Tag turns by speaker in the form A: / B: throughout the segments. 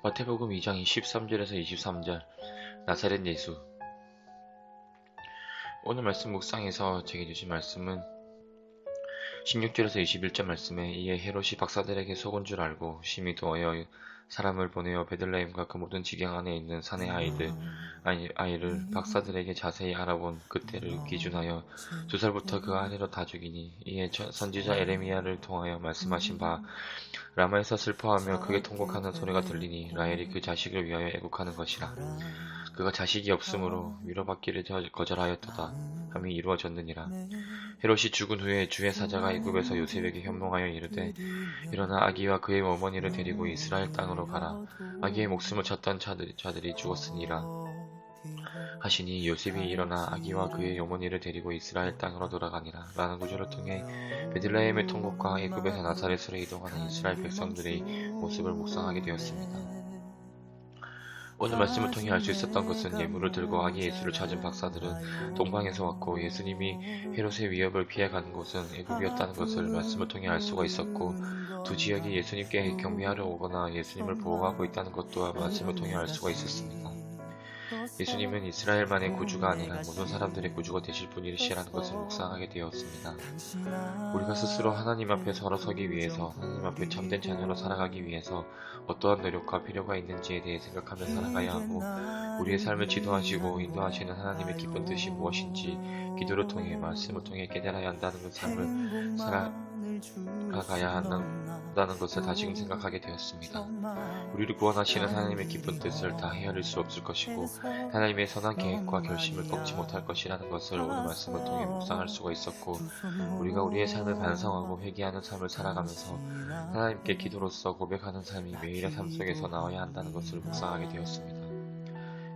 A: 마태복음 2장 23절에서 23절. 나사렛 예수. 오늘 말씀 묵상에서 제게 주신 말씀은 16절에서 21절 말씀에 이에 헤롯이 박사들에게 속은 줄 알고 심히 도하여 사람을 보내어 베들레헴과 그 모든 지경 안에 있는 산의 아이들 아이, 아이를 박사들에게 자세히 알아본 그때를 기준하여 두 살부터 그 아래로 다 죽이니 이에 저- 선지자 에레미야를 통하여 말씀하신 바 라마에서 슬퍼하며 크게 통곡하는 소리가 들리니 라헬이 그 자식을 위하여 애국하는 것이라. 그가 자식이 없으므로 위로받기를 저- 거절하였도다 함이 이루어졌느니라. 헤롯이 죽은 후에 주의 사자가 애굽에서 요셉에게 현몽하여 이르되 일어나 아기와 그의 어머니를 데리고 이스라엘 땅으로 가라. 아기의 목숨을 찾던 자들, 자들이 죽었으니라. 하시니 요셉이 일어나 아기와 그의 어머니를 데리고 이스라엘 땅으로 돌아가니라. 라는 구절을 통해 베들레헴의 통곡과 애굽에서 나사렛으로 이동하는 이스라엘 백성들의 모습을 묵상하게 되었습니다. 오늘 말씀을 통해 알 수 있었던 것은 예물을 들고 아기 예수를 찾은 박사들은 동방에서 왔고 예수님이 헤롯의 위협을 피해가는 곳은 애굽이었다는 것을 말씀을 통해 알 수가 있었고 두 지역이 예수님께 경배하러 오거나 예수님을 보호하고 있다는 것도 말씀을 통해 알 수가 있었습니다. 예수님은 이스라엘만의 구주가 아니라 모든 사람들의 구주가 되실 분이시라는 것을 묵상하게 되었습니다. 우리가 스스로 하나님 앞에 서러 서기 위해서 하나님 앞에 참된 자녀로 살아가기 위해서 어떠한 노력과 필요가 있는지에 대해 생각하며 살아가야 하고 우리의 삶을 지도하시고 인도하시는 하나님의 기쁜 뜻이 무엇인지 기도를 통해 말씀을 통해 깨달아야 한다는 그 삶을 살아 가야 한다는 것을 다시금 생각하게 되었습니다. 우리를 구원하시는 하나님의 기쁜 뜻을 다 헤아릴 수 없을 것이고 하나님의 선한 계획과 결심을 꺾지 못할 것이라는 것을 오늘 말씀을 통해 묵상할 수가 있었고 우리가 우리의 삶을 반성하고 회개하는 삶을 살아가면서 하나님께 기도로서 고백하는 삶이 매일의 삶 속에서 나와야 한다는 것을 묵상하게 되었습니다.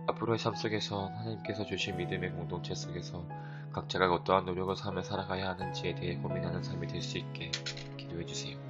A: 앞으로의 삶 속에서 하나님께서 주신 믿음의 공동체 속에서 각자가 어떠한 노력을 하며 살아가야 하는지에 대해 고민하는 삶이 될 수 있게 기도해 주세요.